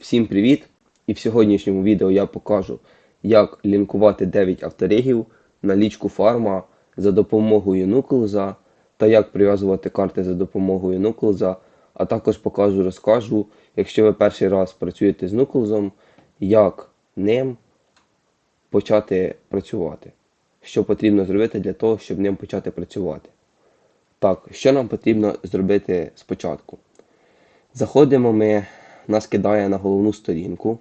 Всім привіт! І в сьогоднішньому відео я покажу, як лінкувати 9 авторегів на лічку фарма за допомогою Nucleus та як прив'язувати карти за допомогою Nucleus, а також покажу, розкажу, якщо ви перший раз працюєте з Nucleus, як ним почати працювати. Що потрібно зробити для того, щоб ним почати працювати. Так, що нам потрібно зробити спочатку? Заходимо ми, нас кидає на головну сторінку.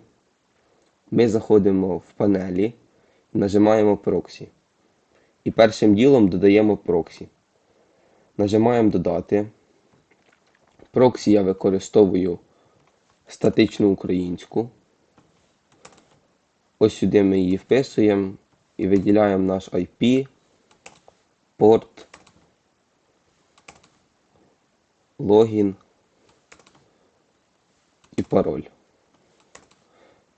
Ми заходимо в панелі, нажимаємо проксі. І першим ділом додаємо проксі. Нажимаємо додати. Проксі я використовую статичну українську. Ось сюди ми її вписуємо і виділяємо наш IP, порт, логін і пароль.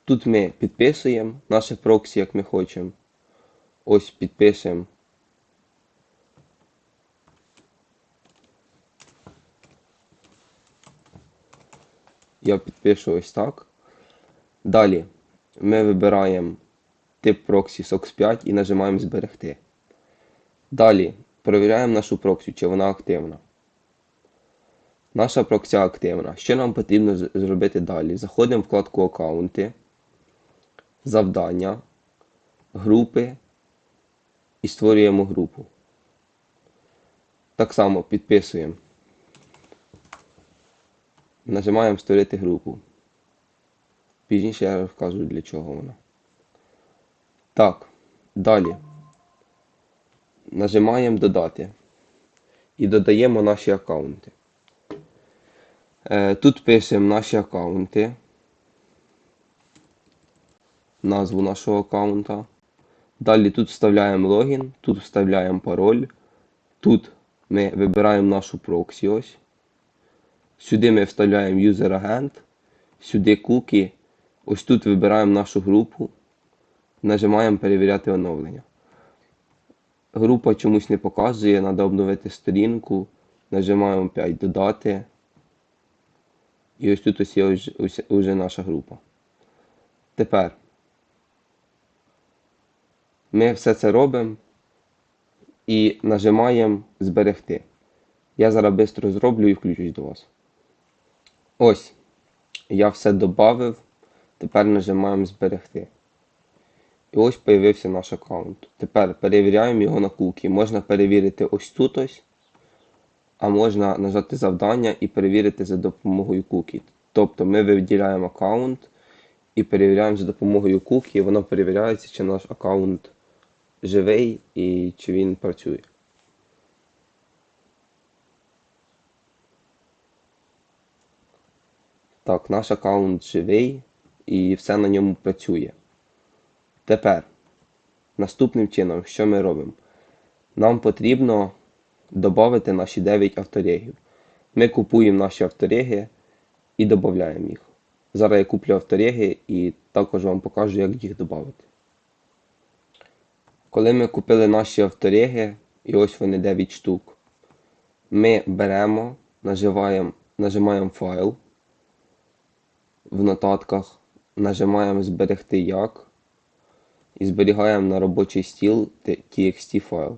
Тут ми підписуємо наше проксі, як ми хочемо. Ось підпишемо. Я підпишу ось так. Далі ми вибираємо тип проксі SOX 5 і нажимаємо зберегти. Далі перевіряємо нашу проксі, чи вона активна. Наша проксія активна. Що нам потрібно зробити далі? Заходимо в вкладку аккаунти, завдання, групи і створюємо групу. Так само підписуємо. Нажимаємо створити групу. Пізніше я розкажу для чого вона. Так, далі. Нажимаємо додати. І додаємо наші аккаунти. Е, Тут пишемо наші аккаунти, назву нашого аккаунта. Далі тут вставляємо логін, тут вставляємо пароль. Тут ми вибираємо нашу проксі ось. Сюди ми вставляємо user агент, сюди куки. Ось тут вибираємо нашу групу, нажимаємо перевіряти оновлення. Група чомусь не показує, треба обновити сторінку. Нажимаємо 5 додати. І ось тут ось є уже наша група. Тепер ми все це робимо і нажимаємо зберегти. Я зараз швидко зроблю і включусь до вас. Ось. Я все додав. Тепер нажимаємо зберегти. І ось появився наш аккаунт. Тепер перевіряємо його на куки. Можна перевірити ось тут ось а можна нажати завдання і перевірити за допомогою кукі. Тобто ми виділяємо аккаунт і перевіряємо за допомогою кукі, воно перевіряється, чи наш аккаунт живий і чи він працює. Так, наш аккаунт живий і все на ньому працює. Тепер, наступним чином, що ми робимо? Нам потрібно додати наші 9 авторегів. Ми купуємо наші автореги і додаємо їх. Зараз я куплю автореги і також вам покажу, як їх додати. Коли ми купили наші автореги, і ось вони 9 штук, ми беремо, нажимаємо, нажимаємо файл в нотатках, нажимаємо зберегти як і зберігаємо на робочий стіл TXT файл.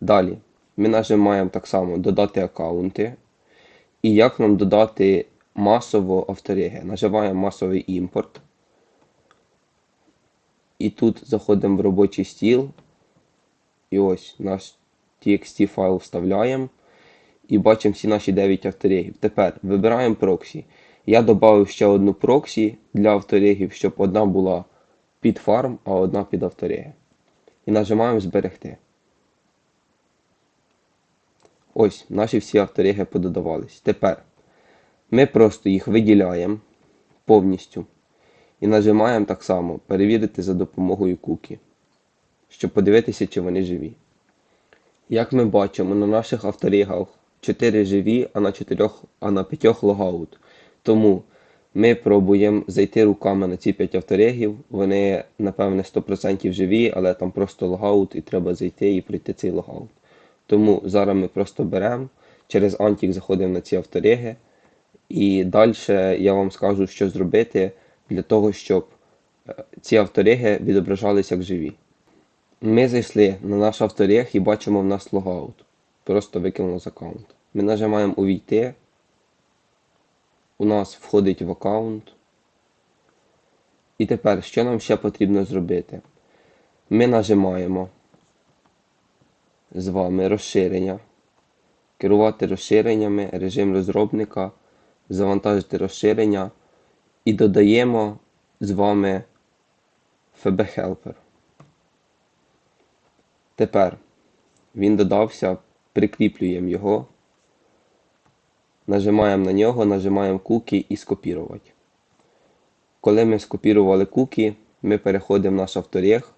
Далі ми нажимаємо так само додати аккаунти. І як нам додати масово автореги? Нажимаємо масовий імпорт. І тут заходимо в робочий стіл. І ось наш TXT файл вставляємо. І бачимо всі наші 9 авторегів. Тепер вибираємо проксі. Я додав ще одну проксі для авторегів, щоб одна була під фарм, а одна під автореги. І нажимаємо зберегти. Ось, наші всі автореги пододавались. Тепер ми просто їх виділяємо повністю і нажимаємо так само перевірити за допомогою куки, щоб подивитися, чи вони живі. Як ми бачимо, на наших авторегах 4 живі, а на 4, а на 5 логаут. Тому ми пробуємо зайти руками на ці 5 авторегів. Вони, напевне, 100% живі, але там просто логаут і треба зайти і пройти цей логаут. Тому зараз ми просто беремо, через Антік заходимо на ці автореги І далі я вам скажу, що зробити для того, щоб е, ці автореги відображались як живі. Ми зайшли на наш авторег і бачимо в нас логаут. Просто викинуло з аккаунту. Ми нажимаємо увійти. У нас входить в аккаунт. І тепер, що нам ще потрібно зробити? Ми нажимаємо з вами розширення, керувати розширеннями, режим розробника, завантажити розширення і додаємо з вами FB Helper. Тепер він додався, прикріплюємо його, нажимаємо на нього, нажимаємо куки і скопірувати. Коли ми скопірували куки, ми переходимо в наш авторег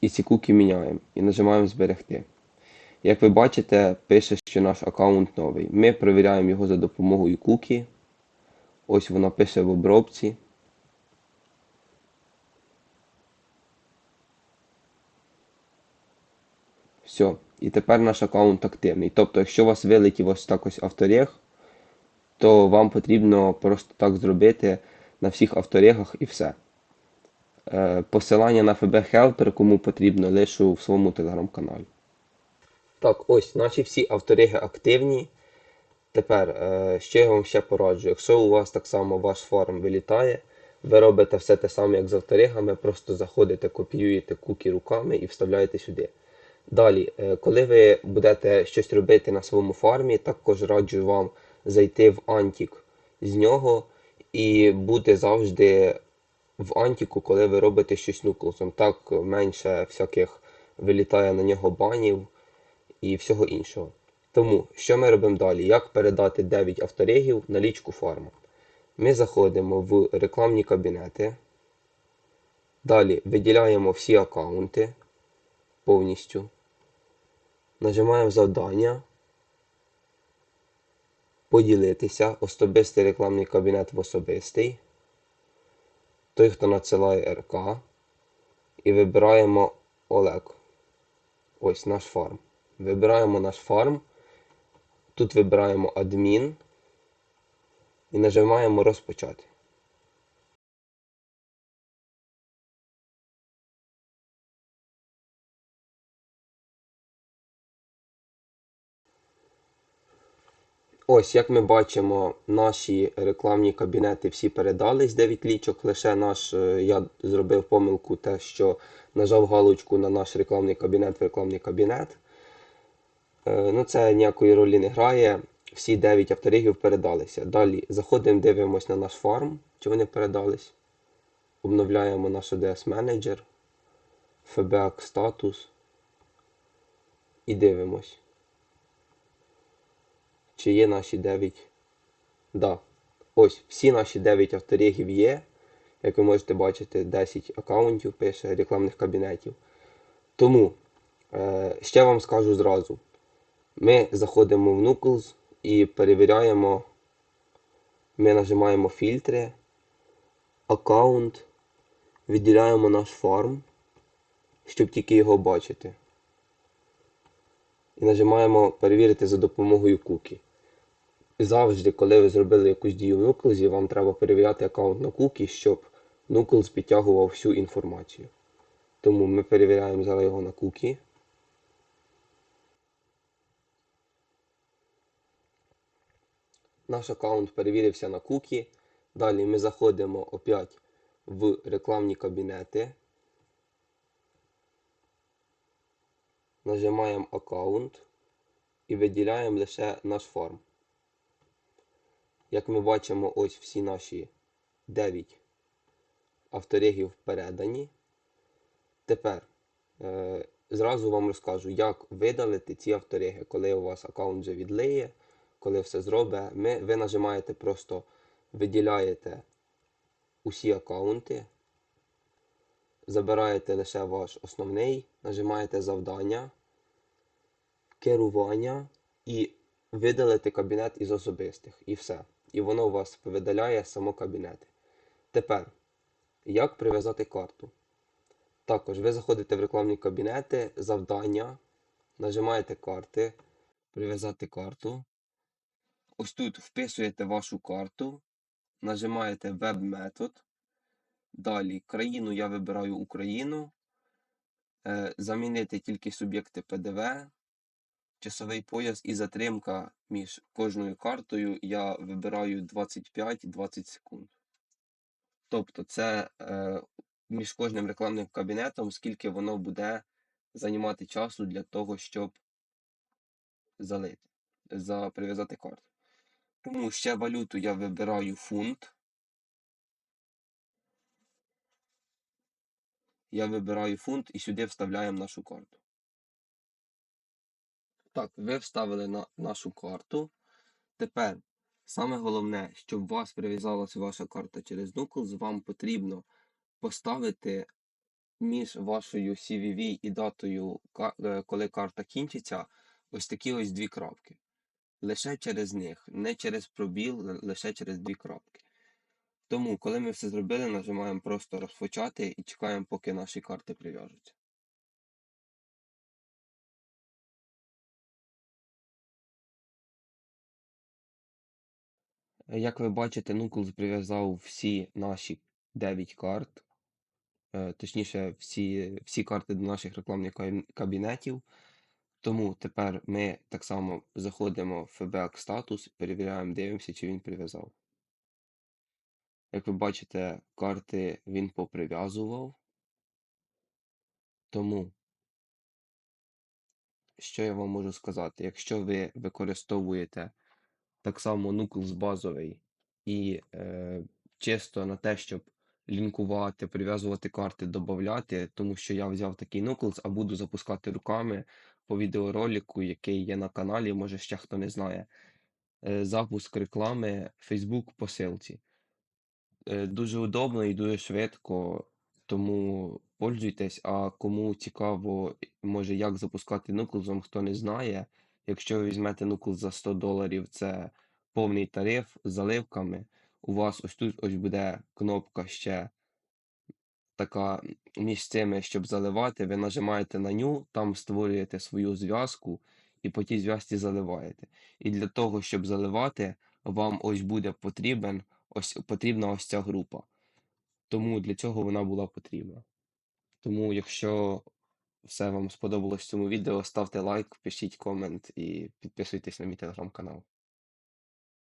і ці куки міняємо і нажимаємо зберегти. Як ви бачите, пише, що наш аккаунт новий. Ми перевіряємо його за допомогою куки. Ось вона пише в обробці. Все. І тепер наш аккаунт активний. Тобто, якщо у вас вилетів ось так ось авторег, то вам потрібно просто так зробити на всіх авторегах і все. Е, Посилання на FB Helper, кому потрібно, лишу в своєму телеграм-каналі. Так, ось наші всі автореги активні. Тепер, е, що я вам ще пораджу? Якщо у вас так само ваш форум вилітає, ви робите все те саме, як з авторигами, просто заходите, копіюєте куки руками і вставляєте сюди. Далі, е, коли ви будете щось робити на своєму фармі, також раджу вам зайти в Антік з нього і бути завжди в Антіку, коли ви робите щось нуклусом. Так менше всяких вилітає на нього банів і всього іншого. Тому, що ми робимо далі? Як передати 9 авторегів на лічку фарма? Ми заходимо в рекламні кабінети. Далі виділяємо всі аккаунти повністю. Нажимаємо завдання. Поділитися. Особистий рекламний кабінет в особистий. Той, хто надсилає РК. І вибираємо Олег. Ось наш фарм. Вибираємо наш фарм. Тут вибираємо адмін і нажимаємо розпочати. Ось, як ми бачимо, наші рекламні кабінети всі передались 9 лічок. Лише наш, е, я зробив помилку, те, що нажав галочку на наш рекламний кабінет в рекламний кабінет. Е, Ну, це ніякої ролі не грає. Всі 9 авторигів передалися. Далі заходимо, дивимося на наш фарм, чи вони передались. Обновляємо наш ODS менеджер, FBAC статус і дивимось. Чи є наші 9? Да. Ось, всі наші 9 авторигів є. Як ви можете бачити, 10 аккаунтів пише рекламних кабінетів. Тому, е, ще вам скажу зразу. Ми заходимо в Nucles і перевіряємо. Ми нажимаємо фільтри, аккаунт, відділяємо наш фарм, щоб тільки його бачити. І нажимаємо перевірити за допомогою кукі. Завжди, коли ви зробили якусь дію в Nucles, вам треба перевіряти аккаунт на кукі, щоб Nucles підтягував всю інформацію. Тому ми перевіряємо зараз його на кукі. Наш аккаунт перевірився на кукі. Далі ми заходимо опять в рекламні кабінети. Нажимаємо аккаунт і виділяємо лише наш фарм. Як ми бачимо, ось всі наші 9 авторигів передані. Тепер е, зразу вам розкажу, як видалити ці автореги, коли у вас аккаунт вже відлиє, коли все зробить. Ми, ви нажимаєте просто виділяєте усі аккаунти, забираєте лише ваш основний, нажимаєте завдання, керування і видалити кабінет із особистих. І все. І воно у вас видаляє само кабінети. Тепер, як прив'язати карту? Також ви заходите в рекламні кабінети, завдання, нажимаєте карти, прив'язати карту. ось тут вписуєте вашу карту, нажимаєте веб-метод. Далі країну я вибираю Україну. Е, замінити тільки суб'єкти ПДВ, часовий пояс і затримка між кожною картою я вибираю 25-20 секунд. Тобто це е, між кожним рекламним кабінетом, скільки воно буде займати часу для того, щоб залити, за, прив'язати карту. Тому ще валюту я вибираю фунт. Я вибираю фунт і сюди вставляємо нашу карту. Так, ви вставили на нашу карту. Тепер саме головне, щоб у вас прив'язалася ваша карта через Knuckles, вам потрібно поставити між вашою CVV і датою, е, коли карта кінчиться, ось такі ось дві крапки. Лише через них, не через пробіл, лише через дві крапки. Тому, коли ми все зробили, нажимаємо просто розпочати і чекаємо, поки наші карти прив'яжуться. Як ви бачите, Knuckles прив'язав всі наші 9 карт, е, точніше, всі, всі карти до наших рекламних кабінетів. Тому тепер ми так само заходимо в FBAC статус, перевіряємо, дивимося, чи він прив'язав. Як ви бачите, карти він поприв'язував. Тому, що я вам можу сказати? Якщо ви використовуєте так само Knuckles базовий і е, чисто на те, щоб лінкувати, прив'язувати карти, додати, тому що я взяв такий Knuckles, а буду запускати руками по відеоролику, який є на каналі, може ще хто не знає. Е, запуск реклами Facebook посилці. Е, Дуже удобно і дуже швидко, тому пользуйтесь. А кому цікаво, може як запускати Knuckles, хто не знає. Якщо ви візьмете Knuckles за 100 доларів, це повний тариф з заливками. У вас ось тут ось буде кнопка ще така між цими, щоб заливати. Ви нажимаєте на ню, там створюєте свою зв'язку і по тій зв'язці заливаєте. І для того, щоб заливати, вам ось буде потрібен, ось, потрібна ось ця група. Тому для цього вона була потрібна. Тому, якщо все вам сподобалось в цьому відео, ставте лайк, пишіть комент і підписуйтесь на мій телеграм-канал.